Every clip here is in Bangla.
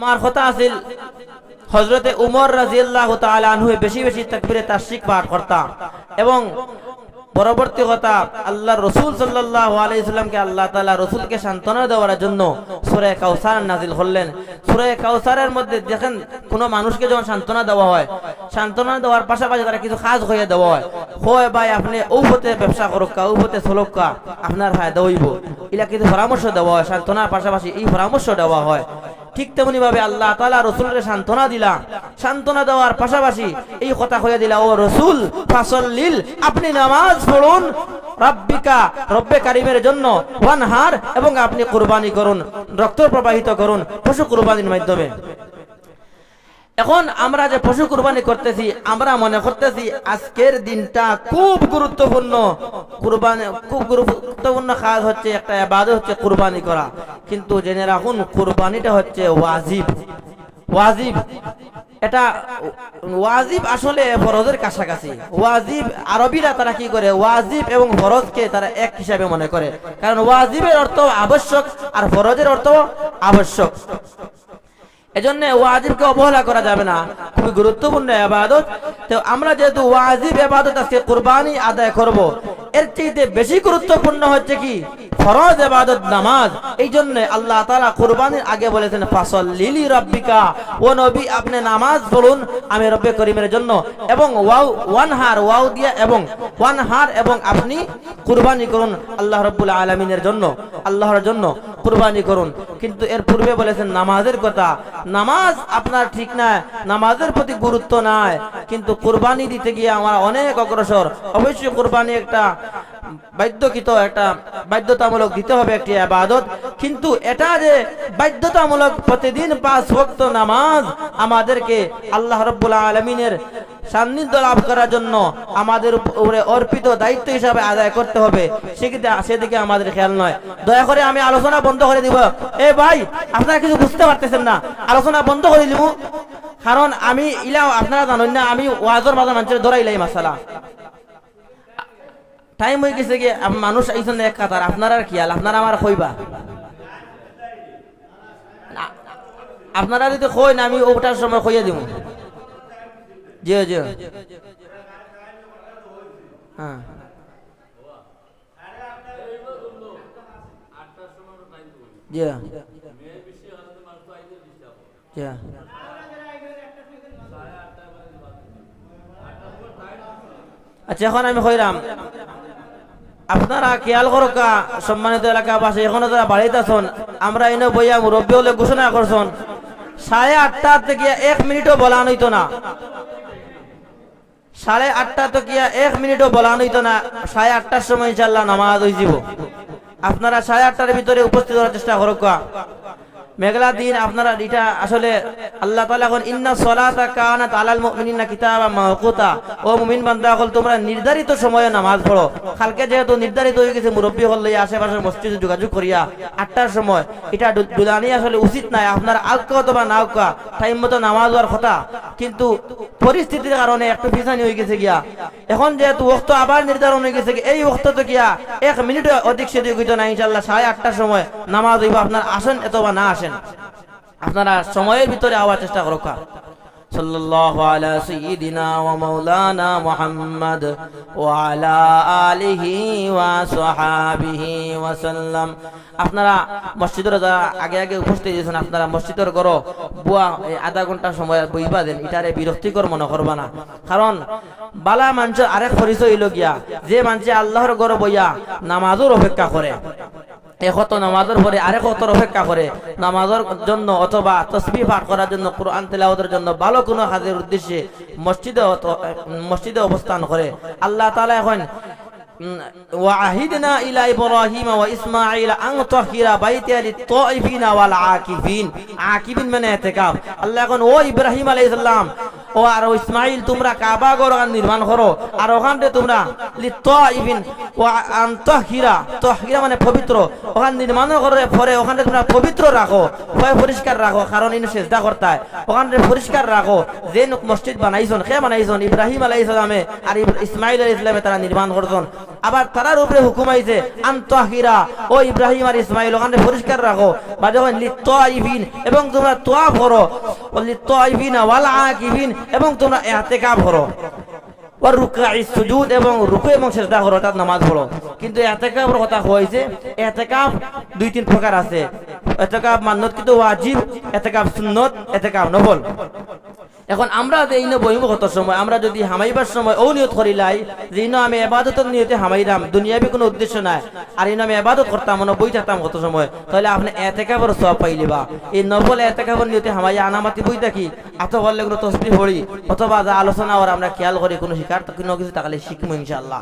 আমার কথা আছিল। হজরতে উমর রাজিয়াল্লাহ আনহু বেশি বেশি তাকবীরে তাশরিক পাঠ করতাম। এবং পরবর্তী কথা আল্লাহ রসুল সাল্লাল্লাহু আলাইহি সাল্লামকে আল্লাহ তাআলা রসুলকে সান্ত্বনা দেওয়ার জন্য সূরা কাউসার নাজিল করলেন। সূরা কাউসারের মধ্যে দেখেন, কোন মানুষকে যখন সান্ত্বনা দেওয়া হয়, সান্ত্বনা দেওয়ার পাশাপাশি তারা কিছু কাজ হয়ে দেওয়া হয়। হয় ভাই, আপনি ঔপতে ব্যবসা করুক কা ঔপতে চলুক কা, আপনার ফায়দা হইব। এলা কিন্তু পরামর্শ দেওয়া হয়, সান্ত্বনার পাশাপাশি এই পরামর্শ দেওয়া হয়। ঠিক তেমনি ভাবে আল্লাহ তালা রসুলের সান্ত্বনা দিলা সান্ত্বনা দেওয়ার পাশাপাশি এই কথা হয়ে দিলা, ও রসুল, ফাসল্লিল, আপনি নামাজ পড়ুন। রাব্বিকা, রব্বে কারিমের জন্য ওয়ানহার এবং আপনি কোরবানি করুন, রক্ত প্রবাহিত করুন, পশু কুরবানির মাধ্যমে। এখন আমরা যে পশু কুরবানি করতেছি, আমরা মনে করতেছি আজকের দিনটা খুব গুরুত্বপূর্ণ। কুরবানি, খুব গুরুত্বপূর্ণ কাজ হচ্ছে, একটা আবাদত হচ্ছে কুরবানি করা। কিন্তু জেনে রাখুন, কুরবানিটা হচ্ছে ওয়াজিব। ওয়াজিব। এটা ওয়াজিব আসলে ফরজের কাছাকাছি। ওয়াজিব, আরবিরা তারা কি করে? ওয়াজিব এবং ফরজকে তারা এক হিসাবে মনে করে। কারণ ওয়াজিবের অর্থ আবশ্যক আর ফরজের অর্থ আবশ্যক। এজন্য ওয়াজিবকে অবহেলা করা যাবে না। খুবই গুরুত্বপূর্ণ আবাদত তো আমরা যেহেতু ওয়াজিব আবাদত আজকে কুরবানি আদায় করব, এর চাইতে বেশি গুরুত্বপূর্ণ হচ্ছে কি? ফরজ আবাদত নামাজ। এই জন্য আল্লাহ তাআলা কোরবানির আগে বলেছেন ফাসল লিলি রব্বিকা। ও নবী, আপনি নামাজ বলুন আমি রব্বে করিমের জন্য। এবং ওয়াও, ওয়ান হার, ওয়াও দিয়া এবং ওয়ান হার এবং আপনি কুরবানি করুন আল্লাহ রব্বুল আলমিনের জন্য, আল্লাহর জন্য। কুরবানি করুন। কিন্তু এর পূর্বে বলেছেন নামাজের কথা। নামাজ আপনার ঠিক না নামাজের প্রতি গুরুত্ব নাই। কিন্তু কুরবানি দিতে গিয়ে আমরা অনেক অগ্রসর। অবশ্যই কুরবানি একটা বাধ্যকৃত, একটা বাধ্যতামূলক দিতে হবে একটি আবাদত। কিন্তু এটা যে বাধ্যতামূলক প্রতিদিন পাঁচ ভক্ত নামাজ আমাদেরকে আল্লাহ রব্বুল আলমিনের সান্নিধ্য লাভ করার জন্য আমাদের উপরে অর্পিত দায়িত্ব হিসাবে আদায় করতে হবে। সেদিকে সেদিকে আমাদের খেয়াল নয়। দয়া করে আমি আলোচনা বন্ধ করে দিব। এ ভাই, আপনারা কিছু বুঝতে পারতেছেন না। আলোচনা বন্ধ করে দিব। কারণ আমি ইলা আপনারা জানেন না, আমি ওয়াজর মাঝে মানুষের ধরাইলাই মাসালা। টাইম হয়ে গেছে গিয়ে মানুষ আইসন এক কাতার। আপনার আর খেয়াল, আপনারা আমার কইবা আপনারা যদি কই না, আমি ওটার সময় কইয়া দিব জি জি। হ্যাঁ। জি। জি। আচ্ছা এখন আমি কইরাম। আপনারা খেয়াল করকা সম্মানিত এলাকাবাসী এখনও যারা বাড়িতে আছেন আমরা এনে বইয়া মুরব্বী হলে ঘোষণা করছেন সাড়ে আটটা থেকে এক মিনিটও বলা হইতো না। সাড়ে আটটা তো কিয়া এক মিনিটও বলা হইতো না। সাড়ে আটটার সময় ইনশাল্লাহ নামাজ হয়ে যাব। আপনারা সাড়ে আটটার ভিতরে উপস্থিত হওয়ার চেষ্টা করুকা মেঘলা দিন আপনারা এটা আসলে আল্লাহ তাআলা এখন ইন্না সলাতা কানাত আলাল মুমিনিনা কিতাবা মাওকুতা। ও মুমিন বান্দা হল তোমরা নির্ধারিত সময়ে নামাজ পড়ো। কালকে যেহেতু নির্ধারিত হয়ে গেছে, মুরব্বী হল লইয়া আশেপাশের মসজিদে যোগাযোগ করিয়া আটটার সময়। এটা দুলানি আসলে উচিত নাই, আপনার আলকা অথবা নাউকা, টাইম মতো নামাজ হওয়ার কথা। কিন্তু পরিস্থিতির কারণে একটু পিছানি হয়ে গেছে গিয়া। এখন যেহেতু ওক্ত আবার নির্ধারণ হয়ে গেছে, এই ওক্ত তো কিয়া এক মিনিট অধিক সেদিক হইতো না ইনশাল্লাহ সাড়ে আটটার সময় নামাজ আপনার আসেন অথবা না আসেন। আপনারা সময়ের ভিতরে আওয়ার চেষ্টা করো আলা সাইয়্যিদিনা ওয়া মাওলানা মুহাম্মদ ওয়া আলা আলিহি ওয়া সাহাবিহি আপনারা আগে আগে উপস্থিত হয়েছেন, আপনারা মসজিদের করো বুয়া আধা ঘণ্টা সময় বইবা দেন, এটারে বিরক্তিকর মনে করবা না। কারণ বালা মানুষের আরেক পরিচয় হইল গিয়া, যে মানুষে আল্লাহর ঘর বইয়া নামাজের অপেক্ষা করে। একত নামাজের পরে আরেক অতর অপেক্ষা করে নামাজের জন্য অথবা তসবি পাঠ করার জন্য কোরআন তেলাওয়াতের জন্য ভালো কোনো কাজের উদ্দেশ্যে মসজিদে অত- মসজিদে অবস্থান করে আল্লাহ তাআলা এখন وعهدنا إلى إبراهيم وإسماعيل أن طهر بيتي للطائفين والعاكفين عاكفين من اعتكاف আল্লাহ এখন ও ইব্রাহিম আলাইহিস সালাম ও আর ইসমাইল, তোমরা কাবা ওখান নির্মাণ করো। আর ওখান থেকে তোমরা লিত্তাইফিন ও আন্তহিরা তহিরা মানে পবিত্র। ওখানে নির্মাণ করে পরে ওখানে তোমরা পবিত্র রাখো ভয় পরিষ্কার রাখো, কারণ ইন চেষ্টা করতে হয় ওখানে পরিষ্কার রাখো যে মসজিদ বানাইছন সে বানাইছন? ইব্রাহিম আলাই ইসলামে আর ইসমাইল আলাই ইসলামে তারা নির্মাণ করছেন। আবার তারার উপরে হুকুম আইছে, আন্তহিরা, ও ইব্রাহিম আর ইসমাইল, ওখানে পরিষ্কার রাখো। বা যখন লিত্তাইবিন এবং তোমরা তোয়া করো লিত্তাইবিন ওয়াল আকিবিন এবং তোমরা ইহতিকাফ করো ওর রুকাই সুজুদ এবং রুকু এবং সেজদা করো অর্থাৎ নামাজ পড়ো কিন্তু এতেকাফের কথা হয়েছে এতেকাফ দুই তিন প্রকার আছে। এতেকাফ মান্নত কিন্তু ওয়াজিব এতেকাফ সুন্নত এতেকাফ নফল। এখন আমরা যে বহিম কত সময়, আমরা যদি হামাইবার সময় ও নিয়ত করিলাই যে ইনো আমি এবাদতের নিয়তে হামাইরাম, দুনিয়াবি কোনো উদ্দেশ্য নাই। আর ইনো আমি এবাদত করতাম, মনে বই থাকতাম কত সময়। তাহলে আপনি এতেকাবর সব পাইলিবা এই নবল এতেকাবর নিয়তে হামাই আনামাতি বই থাকি এত বললে কোনো তসবি পড়ি, অথবা যা আলোচনা ওর আমরা খেয়াল করি, কোনো শিকার কোনো কিছু তাকালে শিখব ইনশাআল্লাহ।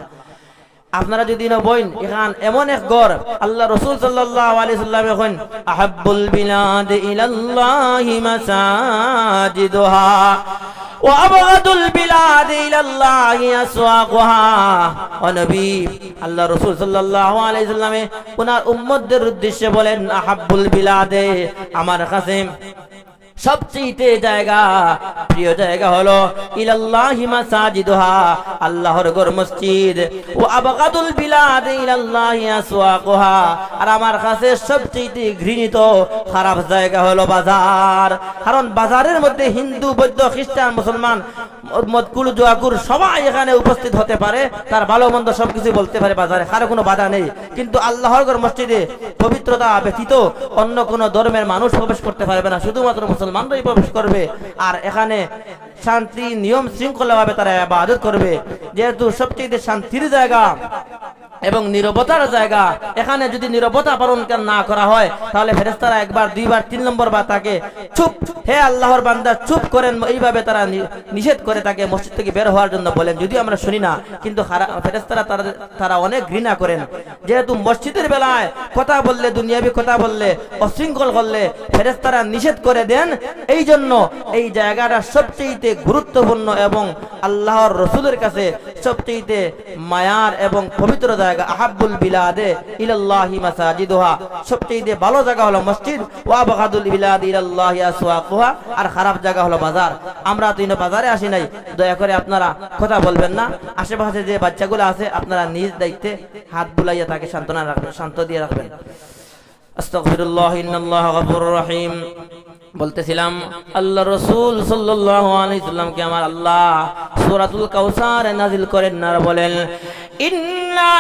আপনারা যদি না বইন, এখান এমন এক গড় আল্লাহ রসুল সাল্লাম এখন, আহাব্বুল বিলাদ ইলাল্লাহি ইলাল্লাহি উদ্দেশ্যে আমার কাছে সবচেয়ে জায়গা, প্রিয় জায়গা হলো ইলাল্লাহি মাসাজিদুহা, আল্লাহর ঘর মসজিদ। ও আবাকাতুল বিলাদ ইলাল্লাহি আসওয়াকুহা। আর আমার কাছে সবচেয়ে ঘৃণিত, খারাপ জায়গা হলো বাজার। কারণ বাজারের মধ্যে হিন্দু, বৌদ্ধ, খ্রিস্টান, মুসলমান মদকুল জোয়াকুর সবাই এখানে উপস্থিত হতে পারে, তার ভালো মন্দ সবকিছু বলতে পারে বাজারে কারও কোনো বাধা নেই। কিন্তু আল্লাহর মসজিদে পবিত্রতা ব্যতীত অন্য কোনো ধর্মের মানুষ প্রবেশ করতে পারবে না, শুধুমাত্র মুসলমানরাই প্রবেশ করবে। আর এখানে শান্তি, নিয়ম শৃঙ্খলা ভাবে তারা আবাদত করবে। যেহেতু সবচেয়ে শান্তির জায়গা এবং নিরবতার জায়গা। এখানে যদি নিরবতা পালন না করা হয়, তাহলে ফেরেস্তারা একবার, দুইবার, তিন নম্বর বা তাকে চুপ, হে আল্লাহর বান্দা, চুপ করেন। এইভাবে তারা নিষেধ করে তাকে মসজিদ থেকে বের হওয়ার জন্য বলেন। যদিও আমরা শুনি না, কিন্তু ফেরেস্তারা তারা তারা অনেক ঘৃণা করেন। যেহেতু মসজিদের বেলায় কথা বললে, দুনিয়াবি কথা বললে, অশৃঙ্খল করলে ফেরেস্তারা নিষেধ করে দেন। এই জন্য এই জায়গাটা সবচেয়ে গুরুত্বপূর্ণ এবং আল্লাহর রসুলের কাছে সবচেয়ে মায়ার এবং পবিত্র জায়গা আহাব্বুল বিলাদে ইলাল্লাহি মাসাজিদুহা। সবচেয়ে ভালো জায়গা হলো মসজিদ, ওয়া বাগাদুল বিলাদ ইলাল্লাহি আসওয়াকুহা আর খারাপ জায়গা হলো বাজার। আমরা তো বাজারে আসি নাই। দয়া করে আপনারা কথা বলবেন না। আশেপাশে যে বাচ্চাগুলো আছে, আপনারা নিজ দায়িত্বে হাত বুলাইয়া তাকে সান্ত্বনা রাখবেন শান্ত দিয়ে রাখবেন। আস্তাগফিরুল্লাহ, ইন্নাল্লাহ গফুরুর রহিম। বলতেছিলাম আল্লাহ রসুল সাল্লামকে আমার আল্লাহ সুরাতুল কাউসার নাজিল করেন না? বলেন ইন্না